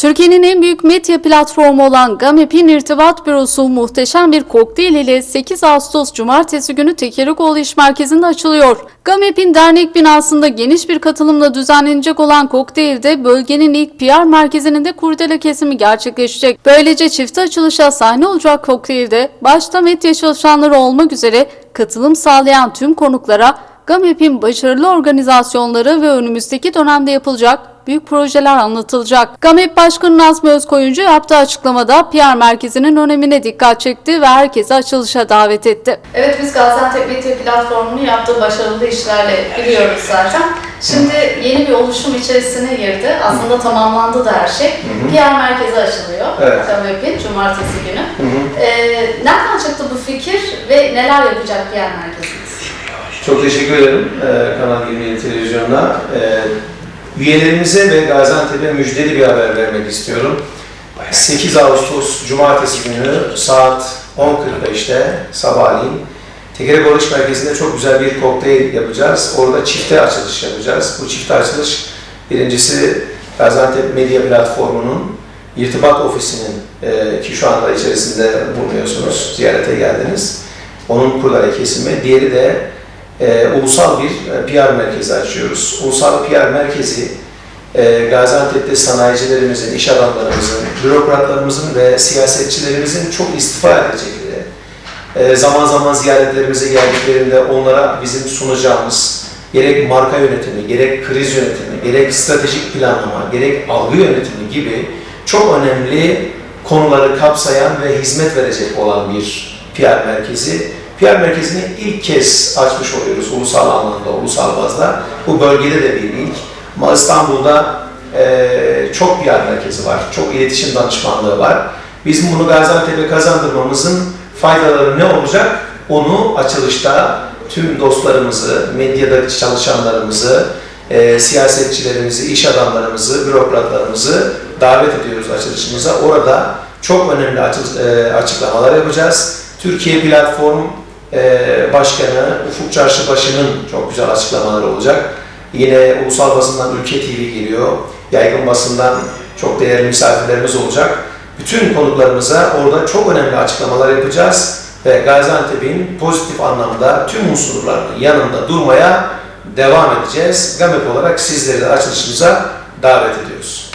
Türkiye'nin en büyük medya platformu olan Gamep'in irtibat bürosu muhteşem bir kokteyl ile 8 Ağustos Cumartesi günü Tekerikoğlu İş Merkezi'nde açılıyor. Gamep'in dernek binasında geniş bir katılımla düzenlenecek olan kokteylde bölgenin ilk PR merkezinin de kurdele kesimi gerçekleşecek. Böylece çifte açılışa sahne olacak kokteylde başta medya çalışanları olmak üzere katılım sağlayan tüm konuklara GAMEP'in başarılı organizasyonları ve önümüzdeki dönemde yapılacak büyük projeler anlatılacak. GAMEP Başkanı Nazmi Özkoyuncu yaptığı açıklamada PR merkezinin önemine dikkat çekti ve herkesi açılışa davet etti. Evet biz Gaziantep Medya Platformu'nun yaptığı başarılı işlerle biliyoruz zaten. Şimdi yeni bir oluşum içerisine girdi. Aslında tamamlandı da her şey. PR merkezi açılıyor Evet. GAMEP'in cumartesi günü. Ee, nereden çıktı bu fikir ve neler yapacak PR merkezimiz? Çok teşekkür ederim e, Kanal 27 Televizyonu'na. E, üyelerimize ve Gaziantep'e müjdeli bir haber vermek istiyorum. 8 Ağustos Cumartesi günü saat 10.45'te sabahleyin Tekerek Barış Merkezi'nde çok güzel bir kokteyl yapacağız. Orada çifte açılış yapacağız. Bu çifte açılış birincisi Gaziantep Medya Platformu'nun irtibat ofisinin e, ki şu anda içerisinde bulunuyorsunuz, ziyarete geldiniz. Onun kurdele kesimi. Diğeri de e, ulusal bir e, PR merkezi açıyoruz. Ulusal PR merkezi e, Gaziantep'te sanayicilerimizin, iş adamlarımızın, bürokratlarımızın ve siyasetçilerimizin çok istifa edecekleri, e, zaman zaman ziyaretlerimize geldiklerinde onlara bizim sunacağımız gerek marka yönetimi, gerek kriz yönetimi, gerek stratejik planlama, gerek algı yönetimi gibi çok önemli konuları kapsayan ve hizmet verecek olan bir PR merkezi. PR merkezini ilk kez açmış oluyoruz ulusal anlamda, ulusal bazda. Bu bölgede de bir ilk. Ama İstanbul'da eee, çok PR merkezi var, çok iletişim danışmanlığı var. Bizim bunu Gaziantep'e kazandırmamızın faydaları ne olacak? Onu açılışta tüm dostlarımızı, medyadaki çalışanlarımızı, eee, siyasetçilerimizi, iş adamlarımızı, bürokratlarımızı davet ediyoruz açılışımıza. Orada çok önemli eee, açıklamalar yapacağız. Türkiye Platform Başkanı Ufuk Çarşıbaşı'nın çok güzel açıklamaları olacak. Yine ulusal basından Ülke TV geliyor. Yaygın basından çok değerli misafirlerimiz olacak. Bütün konuklarımıza orada çok önemli açıklamalar yapacağız ve Gaziantep'in pozitif anlamda tüm unsurlarının yanında durmaya devam edeceğiz. GAMEP olarak sizleri de açılışımıza davet ediyoruz.